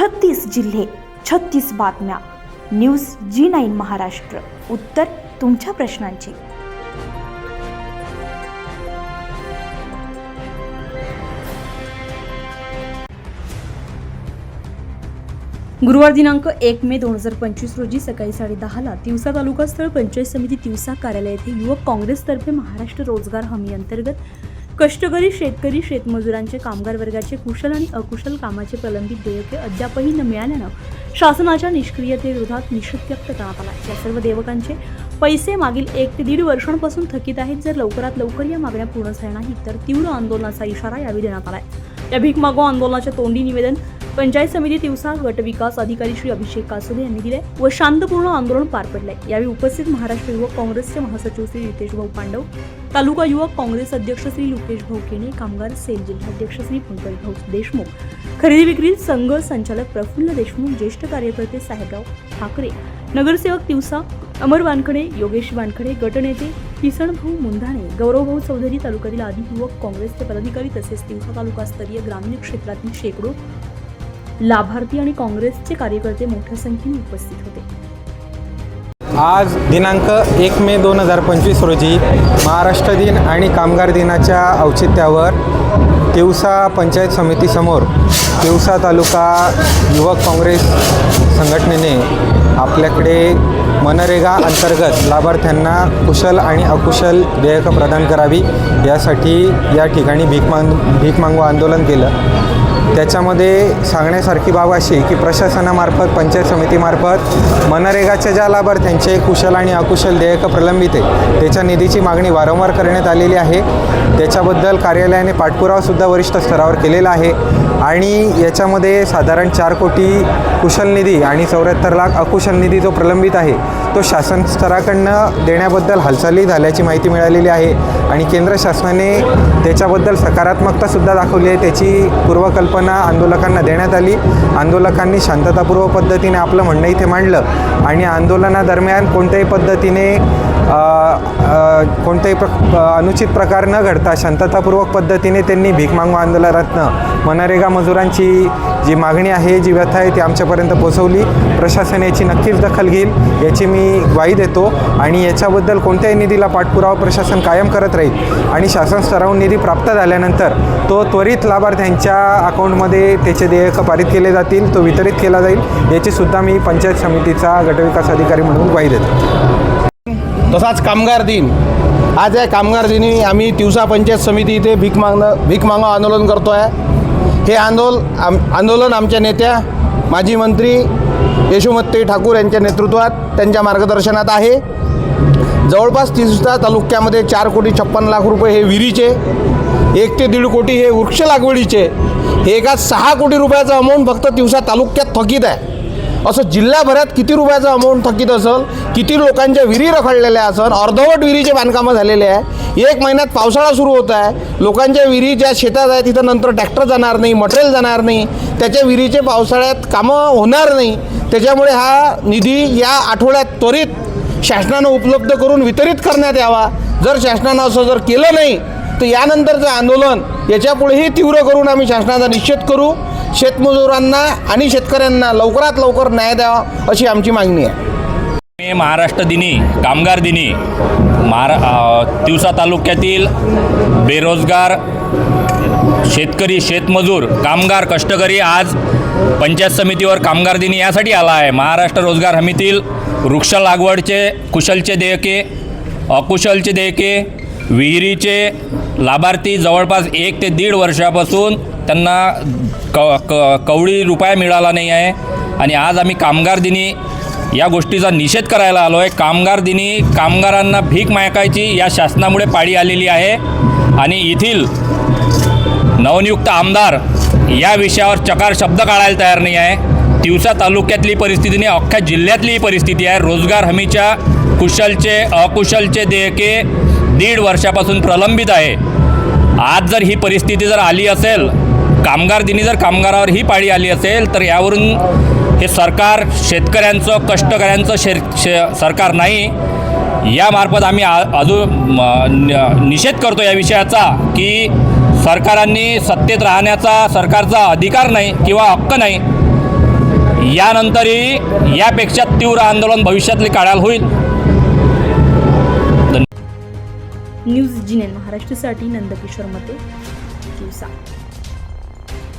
छत्तीस जिल्हे छत्तीस बातम्या. न्यूज जी नाईन महाराष्ट्र. उत्तर तुमच्या प्रश्नांची. गुरुवार दिनांक एक मे दोन हजार पंचवीस रोजी सकाळी साडेदहाला तिवसा तालुका स्थळ पंचायत समिती तिवसा कार्यालय येथे युवक काँग्रेसतर्फे महाराष्ट्र रोजगार हमी अंतर्गत कष्टकरी शेतकरी शेतमजुरांचे कामगार वर्गाचे कुशल आणि अकुशल कामाचे प्रलंबित देयके अद्यापही न मिळाल्यानं शासनाच्या निष्क्रियतेविरोधात निषेध व्यक्त करण्यात आला या सर्व देवकांचे पैसे मागील एक ते दीड वर्षांपासून थकीत आहेत. जर लवकरात लवकर या मागण्या पूर्ण झाल्या नाहीत तर तीव्र आंदोलनाचा इशारा यावेळी देण्यात आहे. या भीक मागो आंदोलनाच्या तोंडी निवेदन पंचायत समिती दिवसा गटविकास अधिकारी श्री अभिषेक कासोदे यांनी दिले व शांतपूर्ण आंदोलन पार पडले. यावेळी उपस्थित महाराष्ट्र युवक काँग्रेसचे महासचिव श्री रितेश भाऊ पांडव तालुका युवक काँग्रेस अध्यक्ष श्री लुकेश भाऊ केणे कामगार सेल जिल्हाध्यक्ष श्री पंकज भाऊ देशमुख खरेदी विक्री संघ संचालक प्रफुल्ल देशमुख ज्येष्ठ कार्यकर्ते साहेबराव ठाकरे नगरसेवक दिवसा अमर वानखडे योगेश वानखडे गटनेते किसणभाऊ मुंधाणे गौरवभाऊ चौधरी तालुक्यातील आदी युवक काँग्रेसचे पदाधिकारी तसेच तिवसा तालुकास्तरीय ग्रामीण क्षेत्रातील शेकडो लाभार्थी आणि काँग्रेसचे कार्यकर्ते मोठ्या संख्येने उपस्थित होते. आज दिनांक एक मे दोन हजार पंचवीस रोजी महाराष्ट्र दिन आणि कामगार दिनाच्या औचित्यावर तिवसा पंचायत समितीसमोर तिवसा तालुका युवक काँग्रेस संघटनेने आपल्याकडे मनरेगा अंतर्गत लाभार्थ्यांना कुशल आणि अकुशल देयकं प्रदान करावी यासाठी या ठिकाणी भीक मांग भीक मागवा आंदोलन केलं. त्याच्यामध्ये सांगण्यासारखी बाब अशी की प्रशासनामार्फत पंचायत समितीमार्फत मनरेगाच्या ज्या लाभार्थ्यांचे कुशल आणि अकुशल देयकं प्रलंबित आहे त्याच्या निधीची मागणी वारंवार करण्यात आलेली आहे. त्याच्याबद्दल कार्यालयाने पाठपुरावासुद्धा वरिष्ठ स्तरावर केलेला आहे आणि याच्यामध्ये साधारण चार कोटी कुशल निधी आणि चौऱ्याहत्तर लाख अकुशल निधी जो प्रलंबित आहे तो शासन स्तराकडनं देण्याबद्दल हालचाली झाल्याची माहिती मिळालेली आहे आणि केंद्र शासनाने त्याच्याबद्दल सकारात्मकतासुद्धा दाखवली आहे त्याची पूर्वकल्पना आंदोलकांना देण्यात आली. आंदोलकांनी शांततापूर्व पद्धतीने आपलं म्हणणं इथे मांडलं आणि आंदोलनादरम्यान कोणत्याही पद्धतीने कोणत्याही प्र अनुचित प्रकार न घडता शांततापूर्वक पद्धतीने त्यांनी भीक मागू आंदोलनातनं मनरेगा मजुरांची जी मागणी आहे जी व्यथा आहे ती आमच्यापर्यंत पोचवली प्रशासन याची नक्कीच दखल घेईल याची मी ग्वाही देतो. आणि याच्याबद्दल कोणत्याही निधीला पाठपुरावा प्रशासन कायम करत राहील आणि शासन स्तरावरून निधी प्राप्त झाल्यानंतर तो त्वरित लाभार्थ्यांच्या अकाउंटमध्ये त्याचे देयकं पारित केले जातील तो वितरित केला जाईल याचीसुद्धा मी पंचायत समितीचा गटविकास अधिकारी म्हणून ग्वाही देतो. तसाच कामगार दिन. आज या कामगार दिनी आम्ही तिवसा पंचायत समिती इथे भीक मागणं भीक मागणं आंदोलन करतो आहे हे आंदोल आम आंदोलन आमच्या नेत्या माजी मंत्री यशोमती ठाकूर यांच्या नेतृत्वात त्यांच्या मार्गदर्शनात आहे. जवळपास तिसुस्ता तालुक्यामध्ये चार कोटी छप्पन लाख रुपये हे विहिरीचे एक ते दीड कोटी हे वृक्ष लागवडीचे हे एका सहा कोटी रुपयाचं अमाऊंट फक्त तिवसा तालुक्यात थकीत आहे. असं जिल्हाभरात किती रुपयाचं अमाऊंट थकीत असेल किती लोकांच्या विहिरी रखडलेल्या असेल अर्धवट विहिरीचे बांधकामं झालेले आहे. एक महिन्यात पावसाळा सुरू होत आहे. लोकांच्या विहिरी ज्या शेतात आहे तिथं नंतर ट्रॅक्टर जाणार नाही मटेरियल जाणार नाही. त्याच्या विहिरीचे पावसाळ्यात कामं होणार नाही. त्याच्यामुळे हा निधी या आठवड्यात त्वरित शासनानं उपलब्ध करून वितरित करण्यात यावा. जर शासनानं असं जर केलं नाही तर यानंतरचं आंदोलन याच्यापुढेही तीव्र करून आम्ही शासनाचा निषेध करू. शेतमजुरांना आणि शेतकऱ्यांना लवकरात लवकर न्याय द्यावा अशी आमची मागणी आहे. मे महाराष्ट्र दिनी कामगार दिनी महारा तिवसा तालुक्यातील बेरोजगार शेतकरी शेतमजूर कामगार कष्टकरी आज पंचायत समितीवर कामगार दिनी यासाठी आला आहे. महाराष्ट्र रोजगार हमीतील वृक्ष लागवडचे कुशलचे देयके अकुशलचे देयके विहिरीचे लाभार्थी जवळपास एक ते दीड वर्षापासून त्यांना क क कवळी रुपया मिळाला नाही आहे. आणि आज आम्ही कामगार दिनी या गोष्टीचा निषेध करायला आलो आहे कामगार दिनी कामगारांना भीक मायकायची या शासनामुळे पाळी आलेली आहे. आणि येथील नवनियुक्त आमदार या विषयावर चकार शब्द काढायला तयार नाही आहे. तिवसा तालुक्यातली परिस्थिती नाही अख्ख्या जिल्ह्यातली ही परिस्थिती आहे. रोजगार हमीच्या कुशलचे अकुशलचे देयके दीड वर्षापासून प्रलंबित आहे. आज जर ही परिस्थिती जर आली असेल कामगार दिनी जर कामगारावर ही पाळी आली असेल तर यावरून हे सरकार शेतकऱ्यांचं कष्टकऱ्यांचं शे शे सरकार नाही. यामार्फत आम्ही अजून निषेध करतो या विषयाचा की सरकारांनी सत्तेत राहण्याचा सरकारचा अधिकार नाही किंवा हक्क नाही. यानंतरही यापेक्षा तीव्र आंदोलन भविष्यातले काळाला होईल. न्यूज जिनेन महाराष्ट्रासाठी नंदकिशोर मते. दिवसा